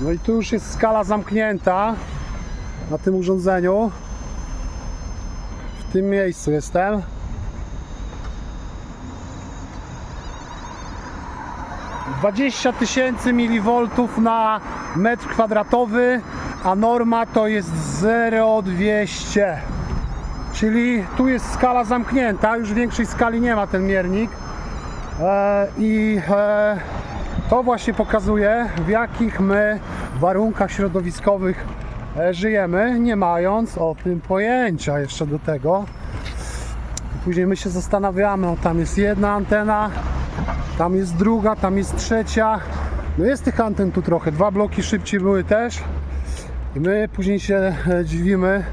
No i tu już jest skala zamknięta na tym urządzeniu. W tym miejscu jestem. Dwadzieścia tysięcy milivoltów na metr kwadratowy, a norma to jest 0,200. Czyli tu jest skala zamknięta, już większej skali nie ma ten miernik. E, I e, to właśnie pokazuje, w jakich my warunkach środowiskowych e, żyjemy, nie mając o tym pojęcia jeszcze do tego. Później my się zastanawiamy, o tam jest jedna antena, tam jest druga, tam jest trzecia. No jest tych anten tu trochę, dwa bloki szybciej były też. I my później się e, dziwimy,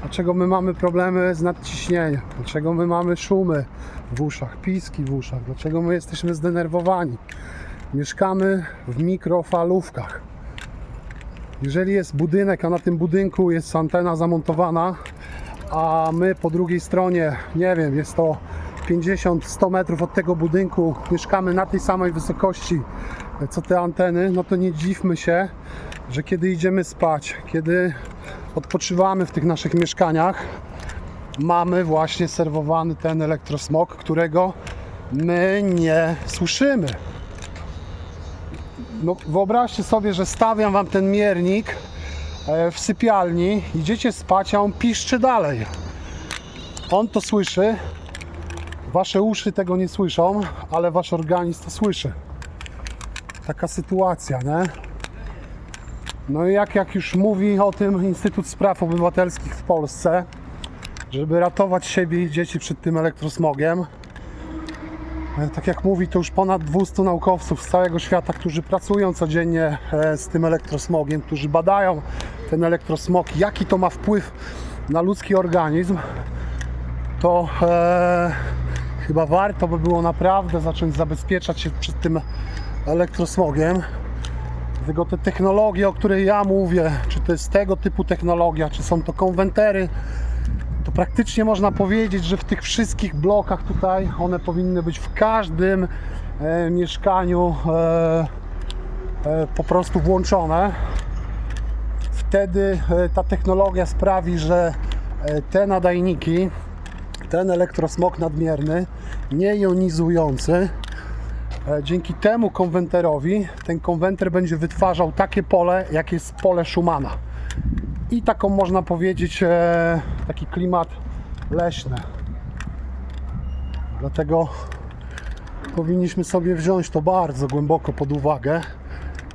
dlaczego my mamy problemy z nadciśnieniem, dlaczego my mamy szumy w uszach, piski w uszach, dlaczego my jesteśmy zdenerwowani. Mieszkamy w mikrofalówkach. Jeżeli jest budynek, a na tym budynku jest antena zamontowana, a my po drugiej stronie, nie wiem, jest to 50-100 metrów od tego budynku, mieszkamy na tej samej wysokości co te anteny, no to nie dziwmy się, że kiedy idziemy spać, kiedy odpoczywamy w tych naszych mieszkaniach, mamy właśnie serwowany ten elektrosmog, którego my nie słyszymy. No, wyobraźcie sobie, że stawiam wam ten miernik e, w sypialni, idziecie spać, a on piszczy dalej. On to słyszy, wasze uszy tego nie słyszą, ale wasz organizm to słyszy. Taka sytuacja, nie? No i jak, jak już mówi o tym Instytut Spraw Obywatelskich w Polsce, żeby ratować siebie i dzieci przed tym elektrosmogiem, Tak jak mówi, to już ponad 200 naukowców z całego świata, którzy pracują codziennie e, z tym elektrosmogiem, którzy badają ten elektrosmog, jaki to ma wpływ na ludzki organizm, to e, chyba warto by było naprawdę zacząć zabezpieczać się przed tym elektrosmogiem. Dlatego te technologie, o której ja mówię, czy to jest tego typu technologia, czy są to konwentery, to praktycznie można powiedzieć, że w tych wszystkich blokach tutaj one powinny być w każdym e, mieszkaniu e, e, po prostu włączone. Wtedy e, ta technologia sprawi, że e, te nadajniki, ten elektrosmog nadmierny,niejonizujący, e, dzięki temu konwenterowi ten konwenter będzie wytwarzał takie pole, jak jest pole Schumana i taką można powiedzieć e, taki klimat leśny. Dlatego powinniśmy sobie wziąć to bardzo głęboko pod uwagę,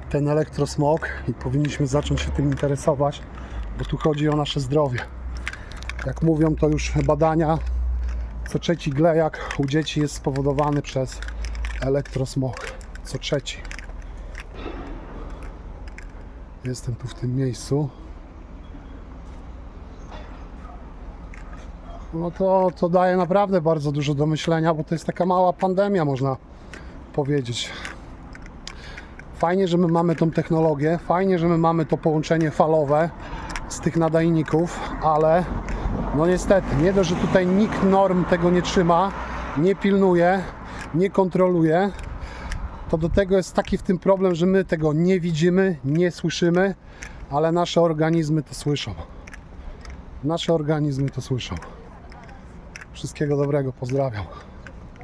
ten elektrosmog i powinniśmy zacząć się tym interesować, bo tu chodzi o nasze zdrowie. Jak mówią to już badania, co trzeci glejak u dzieci jest spowodowany przez elektrosmog. Co trzeci. Jestem tu w tym miejscu. No to, to daje naprawdę bardzo dużo do myślenia, bo to jest taka mała pandemia, można powiedzieć. Fajnie, że my mamy tą technologię, fajnie, że my mamy to połączenie falowe z tych nadajników, ale no niestety, nie dość, że tutaj nikt norm tego nie trzyma, nie pilnuje, nie kontroluje, to do tego jest taki w tym problem, że my tego nie widzimy, nie słyszymy, ale nasze organizmy to słyszą. Nasze organizmy to słyszą. Wszystkiego dobrego, pozdrawiam.